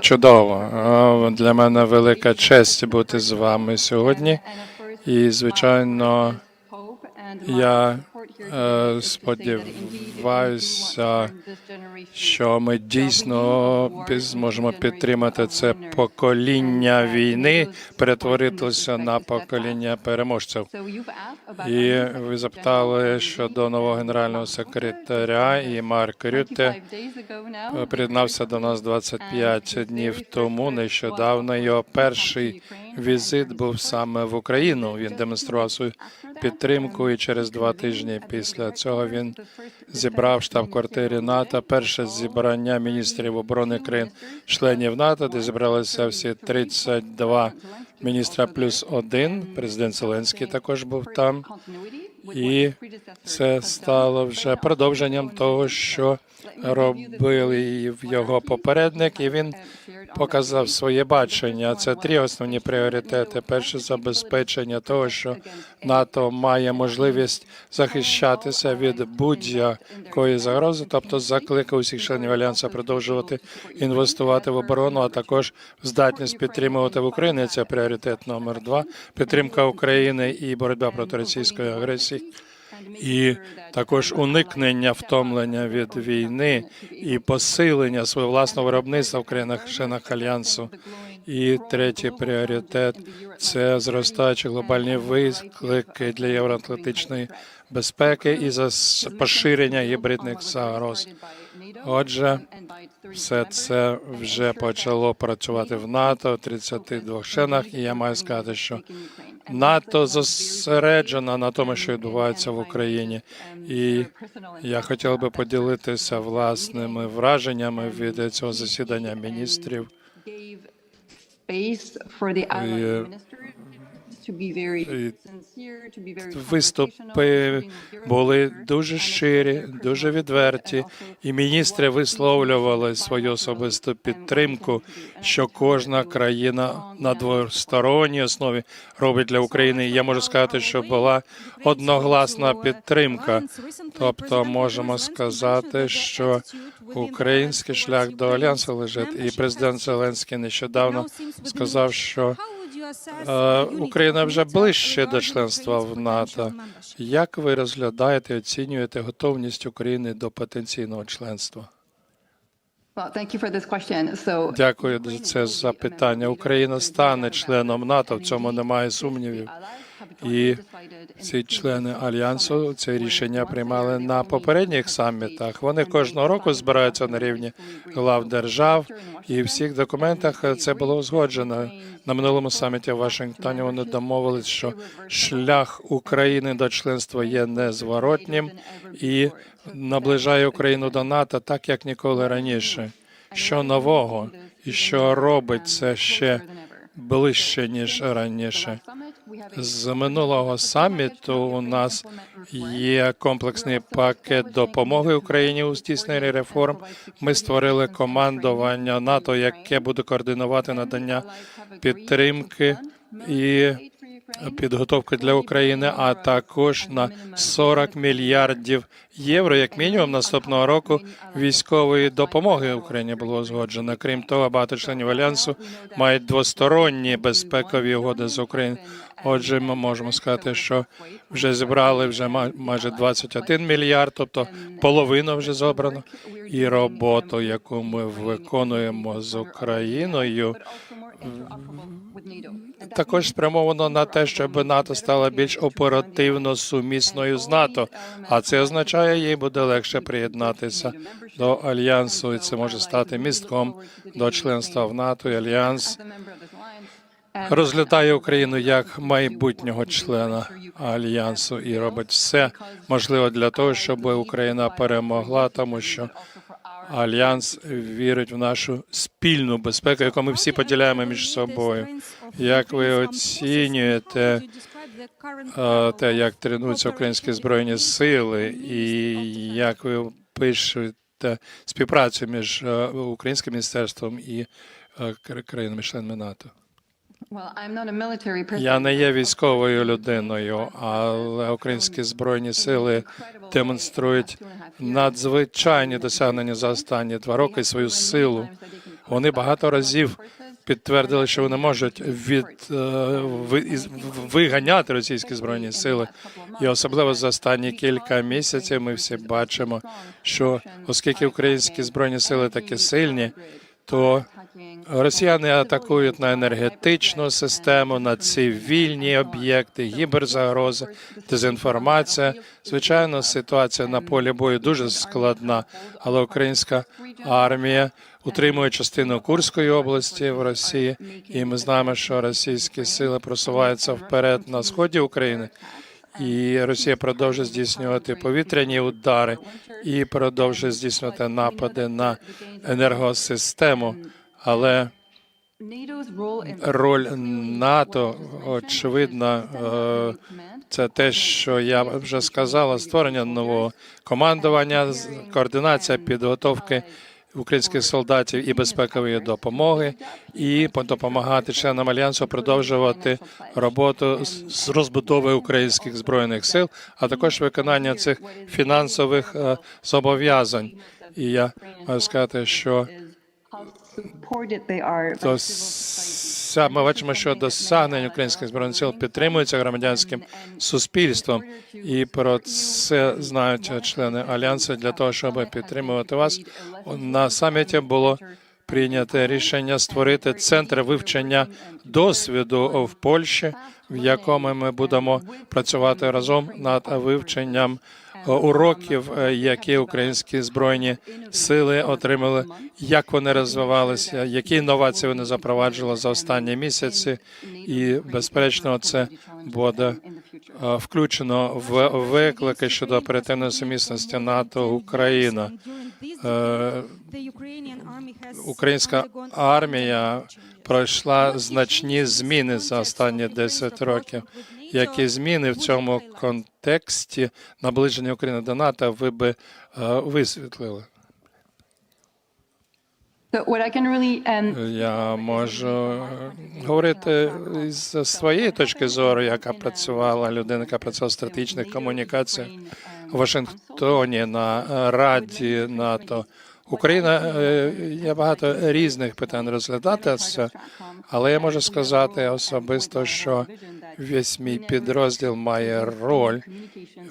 Чудово. Для мене велика честь бути з вами сьогодні. І, звичайно, я е, сподіваюся, що ми дійсно зможемо підтримати це покоління війни, перетворитися на покоління переможців. І ви запитали щодо нового генерального секретаря, і Марк Рютте 25 days ago now, приєднався до нас 25 днів тому. Нещодавно його перший візит був саме в Україну. Він демонстрував свою підтримку, і через два тижні після цього він зібрав штаб-квартирі НАТО. Перше зібрання міністрів оборони країн членів НАТО, де зібралися всі 32 міністра плюс один. Президент Зеленський також був там. І це стало вже продовженням того, що робили його попередник, і він показав своє бачення. Це три основні пріоритети. Перше забезпечення того, що НАТО має можливість захищатися від будь-якої загрози, тобто закликав усіх членів альянсу продовжувати інвестувати в оборону, а також здатність підтримувати в Україні. Це пріоритет номер два. Підтримка України і боротьба проти російської агресії. І також уникнення втомлення від війни і посилення свого власного виробництва в країнах-членах альянсу. І третій пріоритет це зростаючі глобальні виклики для євроатлантичної безпеки і за поширення гібридних загроз. Отже, все це вже почало працювати в НАТО в 32 членах, і я маю сказати, що НАТО зосереджена на тому, що відбувається в Україні, і я хотів би поділитися власними враженнями від цього засідання міністрів. І Виступи були дуже щирі, дуже відверті, і міністри висловлювали свою особисту підтримку, що кожна країна на двосторонній основі робить для України. Я можу сказати, що була одногласна підтримка. Тобто, можемо сказати, що український шлях до альянсу лежить, і президент Зеленський нещодавно сказав, що Україна вже ближче до членства в НАТО. Як ви розглядаєте і оцінюєте готовність України до потенційного членства? Дякую за це запитання. Україна стане членом НАТО. В цьому немає сумнівів. І ці члени альянсу це рішення приймали на попередніх самітах. Вони кожного року збираються на рівні глав держав, і в всіх документах це було узгоджено. На минулому саміті в Вашингтоні вони домовились, що шлях України до членства є незворотнім і наближає Україну до НАТО так, як ніколи раніше. Що нового і що робить це ще ближче ніж раніше. З минулого саміту у нас є комплексний пакет допомоги Україні у здійсненні реформ. Ми створили командування НАТО, яке буде координувати надання підтримки і підготовки для України, а також на 40 мільярдів євро, як мінімум, наступного року військової допомоги Україні було узгоджено. Крім того, багато членів альянсу мають двосторонні безпекові угоди з Україною. Отже, ми можемо сказати, що вже зібрали вже майже 21 мільярд, тобто половина вже зобрано. І роботу, яку ми виконуємо з Україною, також спрямовано на те, щоб НАТО стала більш оперативно сумісною з НАТО. А це означає, їй буде легше приєднатися до альянсу, і це може стати містком до членства в НАТО. І Альянс розглядає Україну як майбутнього члена альянсу і робить все можливе для того, щоб Україна перемогла, тому що альянс вірить в нашу спільну безпеку, яку ми всі поділяємо між собою. Як ви оцінюєте е, те, як тренуються українські збройні сили, і як ви пишете співпрацю між е, українським міністерством і е, країнами-членами НАТО? Я не є військовою людиною, але українські збройні сили демонструють надзвичайні досягнення за останні два роки і свою силу. Вони багато разів підтвердили, що вони можуть від е, виганяти російські збройні сили. І особливо за останні кілька місяців ми всі бачимо, що оскільки українські збройні сили такі сильні, то Росіяни атакують на енергетичну систему, на цивільні об'єкти, гіберзагрози, дезінформація. Звичайно, ситуація на полі бою дуже складна, але українська армія утримує частину Курської області в Росії, і ми знаємо, що російські сили просуваються вперед на сході України. І Росія продовжує здійснювати повітряні удари і продовжує здійснювати напади на енергосистему. Але роль НАТО очевидно, е, це те, що я вже сказала: створення нового командування, координація підготовки українських солдатів і безпекової допомоги, і допомагати членам альянсу продовжувати роботу з- розбудови українських збройних сил, а також виконання цих фінансових е, зобов'язань. І я маю сказати, що то ми бачимо, що досягнення українських збройних сил підтримуються громадянським суспільством, і про це знають члени альянсу для того, щоб підтримувати вас. На саміті було прийнято рішення створити центр вивчення досвіду в Польщі, в якому ми будемо працювати разом над вивченням уроків, е, які українські збройні сили отримали, як вони розвивалися, які інновації вони запроваджували за останні місяці, і безперечно, це буде е, включено в виклики щодо оперативної сумісності НАТО Україна. Е, Українська армія пройшла значні зміни за останні 10 років. Які зміни в цьому контексті наближення України до НАТО ви би е, висвітлили? Um, Я можу е, говорити з своєї точки зору, яка працювала людина, яка працювала в стратегічних комунікаціях у Вашингтоні на е, Раді НАТО. Україна е, є багато різних питань розглядати але я можу сказати особисто, що весь мій підрозділ має роль.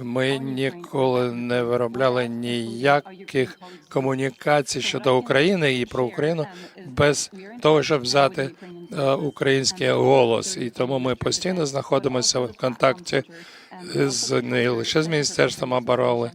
Ми ніколи не виробляли ніяких комунікацій щодо України і про Україну без того, щоб взяти е, український голос. І тому ми постійно знаходимося в контакті з не лише з міністерством оборони,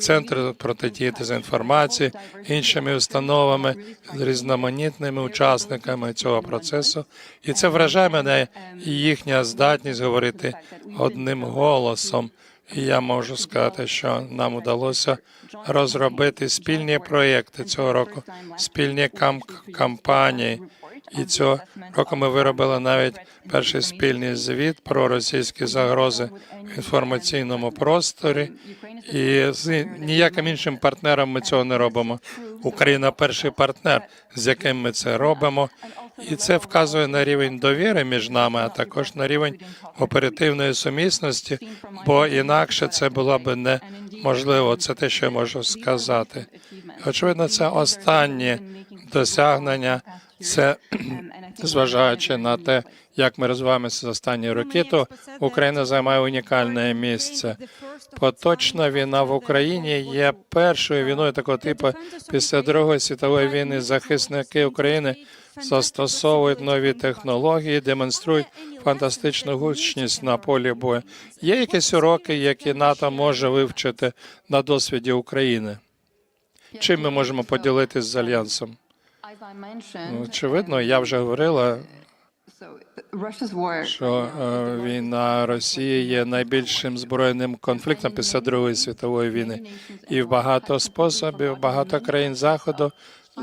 центр протидії дезінформації, іншими установами, з різноманітними учасниками цього процесу. І це вражає мене їхня здатність говорити одним голосом. І я можу сказати, що нам вдалося розробити спільні проєкти цього року, спільні кам- кампанії. І цього року ми виробили навіть перший спільний звіт про російські загрози в інформаційному просторі. І з ніяким іншим партнером ми цього не робимо. Україна перший партнер, з яким ми це робимо, і це вказує на рівень довіри між нами, а також на рівень оперативної сумісності, бо інакше це було б неможливо. Це те, що я можу сказати. Очевидно, це останнє досягнення. Це зважаючи на те, як ми розвиваємося за останні роки, то Україна займає унікальне місце. Поточна війна в Україні є першою війною такого типу після Другої світової війни. Захисники України застосовують нові технології, демонструють фантастичну гучність на полі бою. Є якісь уроки, які НАТО може вивчити на досвіді України? Чим ми можемо поділитися з альянсом? Ну, Очевидно, я вже говорила, що е, війна Росії є найбільшим збройним конфліктом після Другої світової війни, і в багато способів багато країн заходу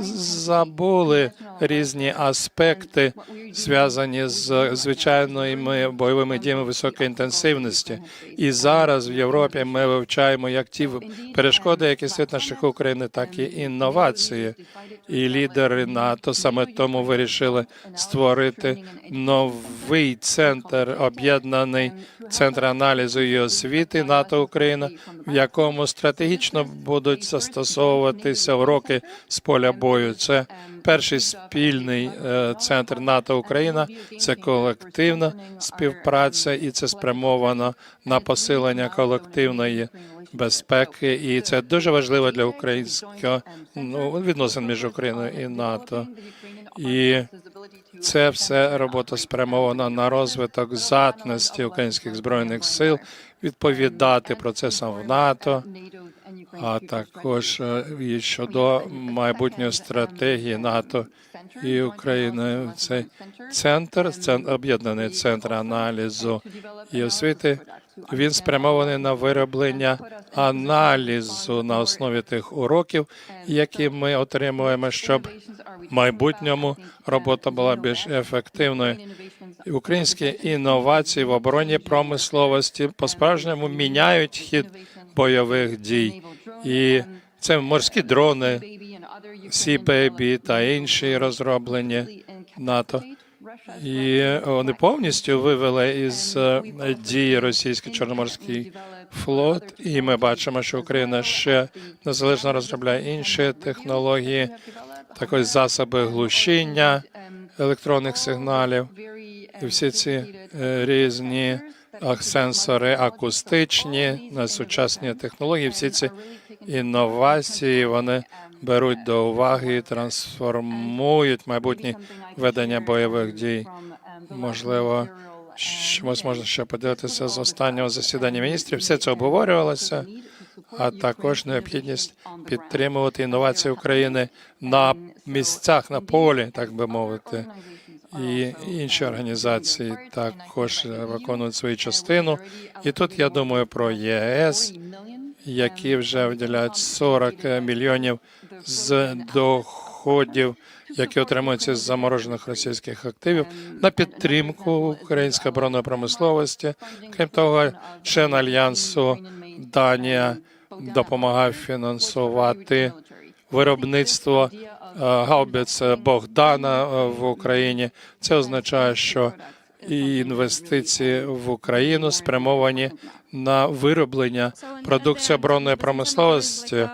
забули різні аспекти, зв'язані з звичайними бойовими діями високої інтенсивності. І зараз в Європі ми вивчаємо як ті перешкоди, які стоять на шляху України, так і інновації. І лідери НАТО саме тому вирішили створити новий центр, об'єднаний центр аналізу і освіти НАТО Україна, в якому стратегічно будуть застосовуватися уроки з поля бою. Це перший спільний е, центр НАТО Україна. Це колективна співпраця, і це спрямовано на посилення колективної безпеки. І це дуже важливо для українського ну, відносин між Україною і НАТО. І це все робота спрямована на розвиток здатності українських збройних сил відповідати процесам в НАТО, а також е, і щодо майбутньої стратегії НАТО і України. Цей центр, центр об'єднаний центр аналізу і освіти. Він спрямований на вироблення аналізу на основі тих уроків, які ми отримуємо, щоб в майбутньому робота була більш ефективною. Українські інновації в оборонній промисловості по-справжньому міняють хід бойових дій. І це морські дрони, Baby та інші розроблені НАТО. І вони повністю вивели із е, дії російський чорноморський флот, і ми бачимо, що Україна ще незалежно розробляє інші технології, також засоби глушіння електронних сигналів. І всі ці е, різні сенсори акустичні, на сучасні технології, всі ці інновації вони беруть до уваги і трансформують майбутнє ведення бойових дій. Можливо, чомусь можна ще подивитися з останнього засідання міністрів. Все це обговорювалося, а також необхідність підтримувати інновації України на місцях на полі, так би мовити. І інші організації також виконують свою частину. І тут я думаю про ЄС, які вже виділяють 40 мільйонів з доходів, які отримуються з заморожених російських активів, на підтримку української оборонної промисловості. Крім того, член альянсу Данія допомагає фінансувати виробництво е, гаубиць Богдана е, в Україні. Це означає, що і інвестиції в Україну спрямовані на вироблення продукції оборонної промисловості.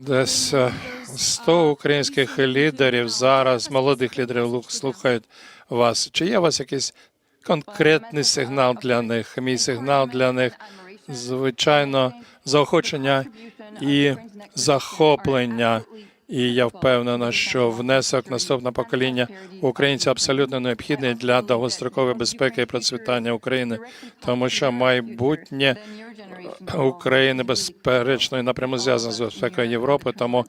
Десь е, 100 українських лідерів зараз, молодих лідерів слухають вас. Чи є у вас якийсь конкретний сигнал для них? Мій сигнал для них, звичайно, заохочення і захоплення. І я впевнена, що внесок наступного покоління українців абсолютно необхідний для довгострокової безпеки і процвітання України, тому що майбутнє України безперечно і напряму зв'язане з безпекою Європи. Тому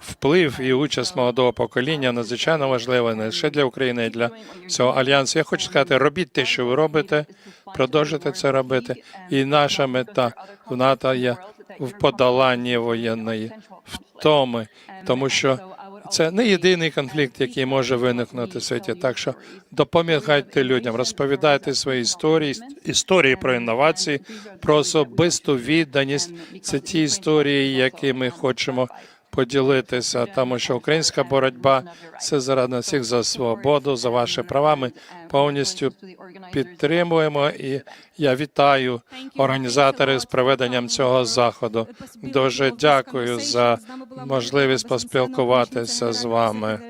вплив і участь молодого покоління надзвичайно важлива не лише для України, і для цього альянсу. Я хочу сказати, робіть те, що ви робите, продовжуйте це робити. І наша мета в НАТО є в подоланні воєнної втоми, тому що це не єдиний конфлікт, який може виникнути в світі. Так що допомагайте людям, розповідайте свої історії, історії про інновації, про особисту відданість. Це ті історії, які ми хочемо поділитися, тому що українська боротьба це заради всіх за свободу, за ваші права. Ми повністю підтримуємо і я вітаю організатори з проведенням цього заходу. Дуже дякую за можливість поспілкуватися з вами.